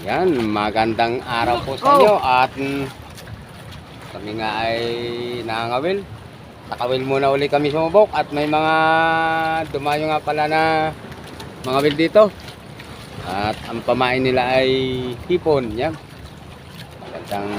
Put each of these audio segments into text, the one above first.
Yan, magandang araw po sa inyo at mm, kami nga ay nangangawil. Nakawil muna uli kami sa mabok at may mga dumayo nga pala na mga wil dito. At ang pamain nila ay hipon. Yan. Magandang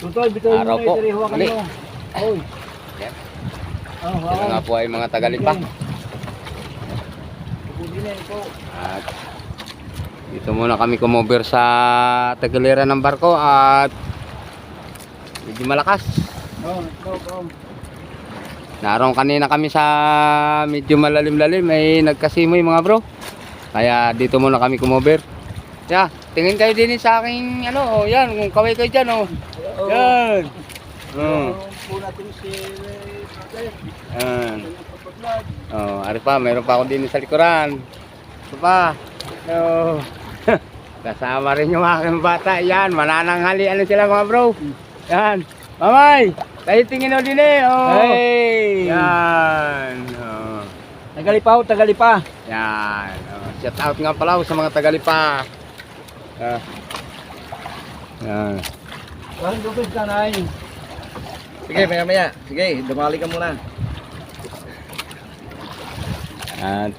Tutoy, bitoy Araw po. mo. Oy. Yan. Oh, sila hawakan. nga po ay mga tagalipa. At dito muna kami kumover sa tagiliran ng barko at medyo malakas. Oh. Naroon kanina kami sa medyo malalim-lalim ay nagkasimoy mga bro. Kaya dito muna kami kumover. Yeah, tingin kayo din sa aking ano, oh, yan, kung kaway kayo dyan, oh. Yan. Oh. Kapatid. Oh, ari pa, mayroon pa ako din sa likuran. Ito pa. Oh. Kasama rin yung aking bata. Yan, manananghali ano sila mga bro. Yan. Mamay, tayo tingin o din eh. Oh. Hey! Yan. Oh. Tagalipa ho, tagalipa. Yan. Oh. Shout out nga pala sa mga tagalipa. Ah. Yan. Parang dupis ka na Sige, maya maya. Sige, dumali ka muna. At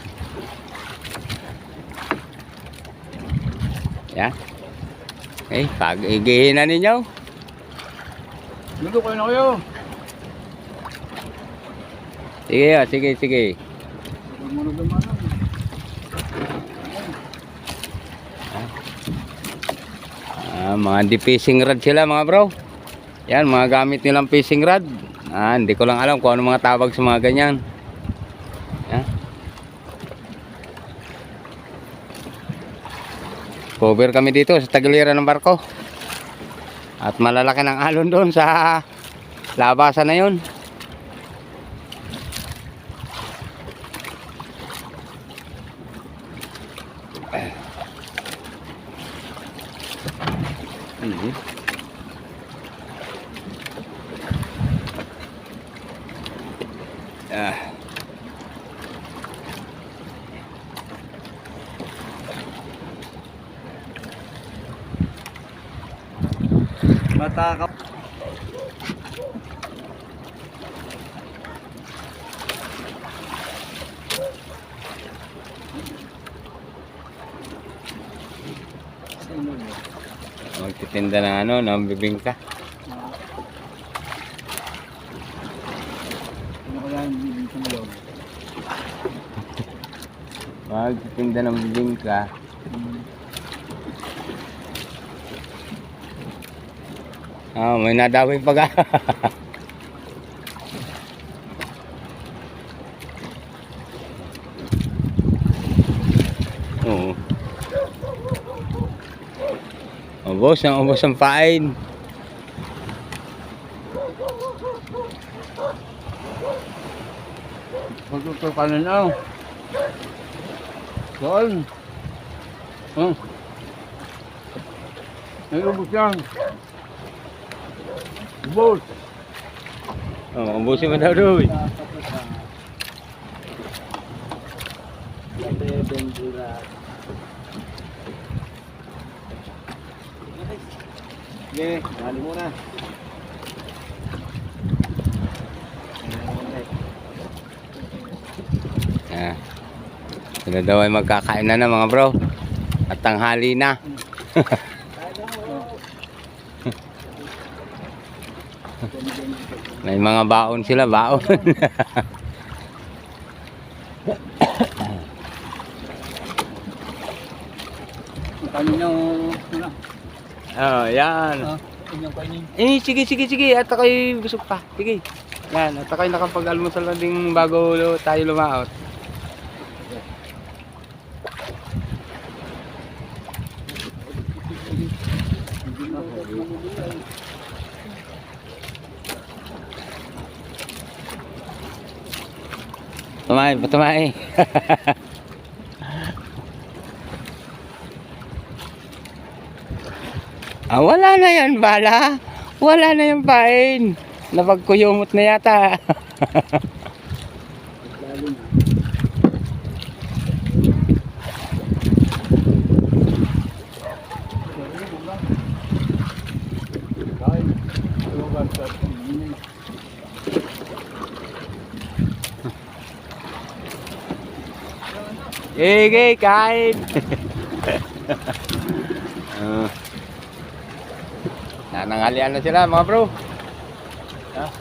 Yan. Eh, pag-igihin na ninyo. Luto kayo na kayo. Sige, ah, sige, sige. Ah, mga di fishing rod sila mga bro. Yan, mga gamit nilang fishing rod. Ah, hindi ko lang alam kung ano mga tawag sa mga ganyan. Cover kami dito sa tagiliran ng barko. At malalaki ng alon doon sa labasan na yun. Mhm. Matakaw. Magtitinda na ano, ng bibingka. Ano kaya yung bibig sa loob? Magtitinda ng bibingka. Ah, may nadaway pa ka. Oo. Ubos ang ubos ang pain. Magtuto ka na na. Doon. Oh. May ubus yan. Ubus. Oh, ubusin mo daw doon. Sige, dali muna. Ah. Sila daw ay magkakain na na mga bro. At tanghali na. May mga baon sila, baon. Kanina una. oh, yan. Kainin. Eh, sige, sige, sige. At ako'y busog pa. Sige. Yan, at ako'y nakapag-almusal na din bago tayo lumaot. Tumay, Patumay, patumay. ah, wala na yan bala. Wala na yung pain. Napagkuyumot na yata. Thank you. Sige, kain. uh, nanangalian na sila mga bro. Ah.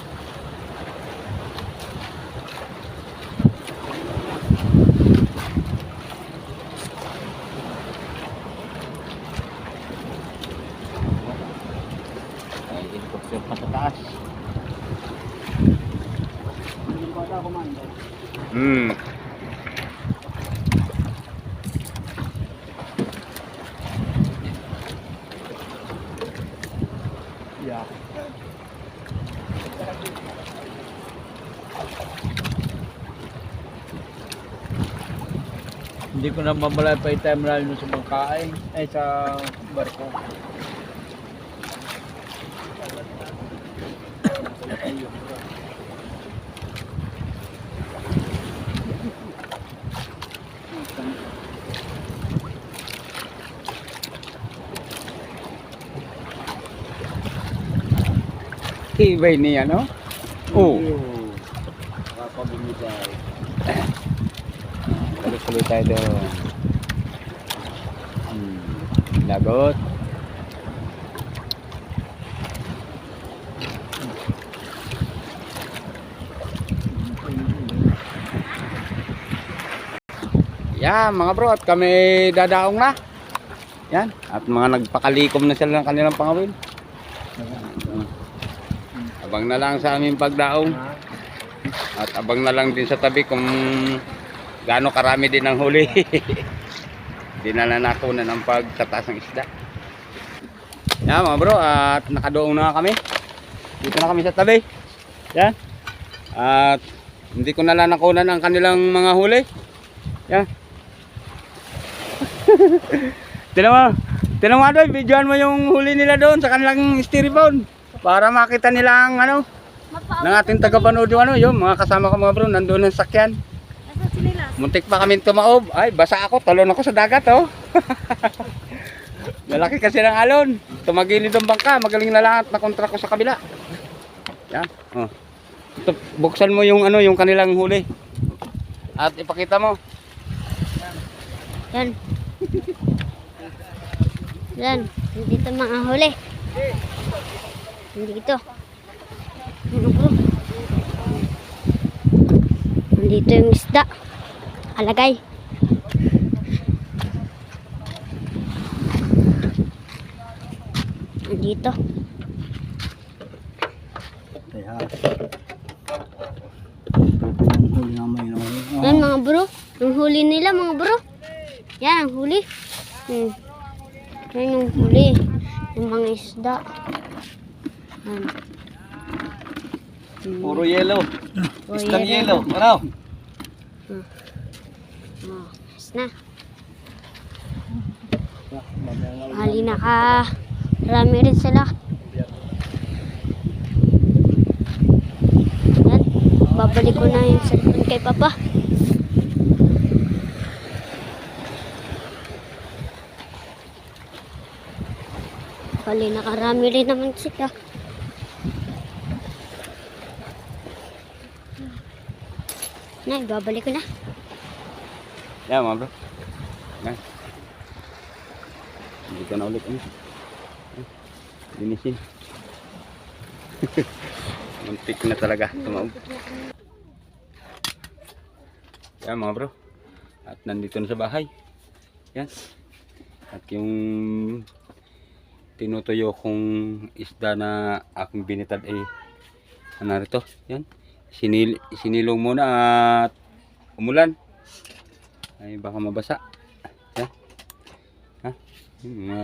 Ay, helicopter pa sa taas. Hindi ko ata kumain. Hmm. Yeah. Hindi ko na mamalay pa yung time rally sa pagkain ay sa barko. Ibay niya, no? Oh. Kapabumigay. Tuloy-tuloy tayo doon. Hmm. Lagot. Yan mga bro at kami dadaong na. Yan. At mga nagpakalikom na sila ng kanilang pangawin. Abang na lang sa aming pagdaong. At abang na lang din sa tabi kung gaano karami din ang huli. Hindi na ang pagtataas ng isda. Yan mga bro, at nakadoong na kami. Dito na kami sa tabi. Yan. At hindi ko na nakunan ang kanilang mga huli. Yan. Tinan mo doon, videoan mo yung huli nila doon sa kanilang styrofoam. Para makita nila ang ano, ng ating tagapanood yung ano, yung mga kasama ko mga bro, nandun ang sakyan. Muntik pa kami tumaob. Ay, basa ako. Talon ako sa dagat, oh. Malaki kasi ng alon. Tumagilid ang bangka. Magaling na lahat na kontra ko sa kabila. Yan. Oh. Ito, buksan mo yung ano, yung kanilang huli. At ipakita mo. Yan. Yan. Dito mga huli. Dito. Ano bro? Dito yung isda. Alagay. Dito. Kaya. Ang huli nga may naman. Yan mga bro. Ang huli nila mga bro. Yan ang huli. Hmm. Yan yung huli. Yung mga isda. Hmm. Puro yellow. Puro Isang yellow. yellow. Ano? Oh, yes na. Hali na ka. Marami rin sila. Yan. Babalik ko na yung cellphone kay Papa. Bali, nakarami rin naman sila. Na, babalik ko na. Yan mga bro. Yan. Hindi ka na ulit. Ano? Linisin. Muntik na talaga. Tumaob. Yan mga bro. At nandito na sa bahay. Yan. At yung tinutuyo kong isda na aking binitad ay ano rito. Yan. Sinil sinilong muna at umulan. Ay baka mabasa. Ha? Mga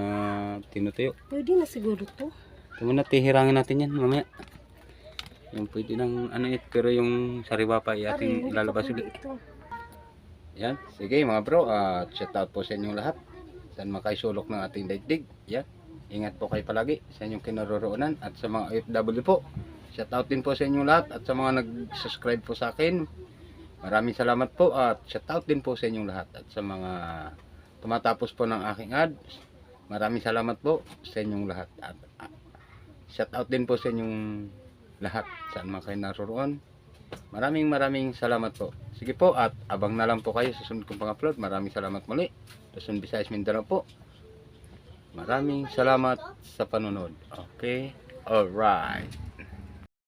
tinutuyo. Pwede na siguro to. Ito muna, tihirangin natin yan mamaya. Yung pwede ng ano it, pero yung sariwa pa ay ating ilalabas ulit. Yan, sige mga bro, at shout out po sa inyong lahat. Saan makaisulok ng ating daigdig. Yan, ingat po kayo palagi sa inyong kinaroroonan at sa mga OFW po. Shout out din po sa inyong lahat at sa mga nag-subscribe po sa akin. Maraming salamat po at shout out din po sa inyong lahat at sa mga tumatapos po ng aking ads. Maraming salamat po sa inyong lahat at ah, shout out din po sa inyong lahat saan man kayo naroon. Maraming maraming salamat po. Sige po at abang na lang po kayo sa sunod kong pang-upload. Maraming salamat muli. Luzon, Visayas, Mindanao po. Maraming salamat sa panonood. Okay? Alright.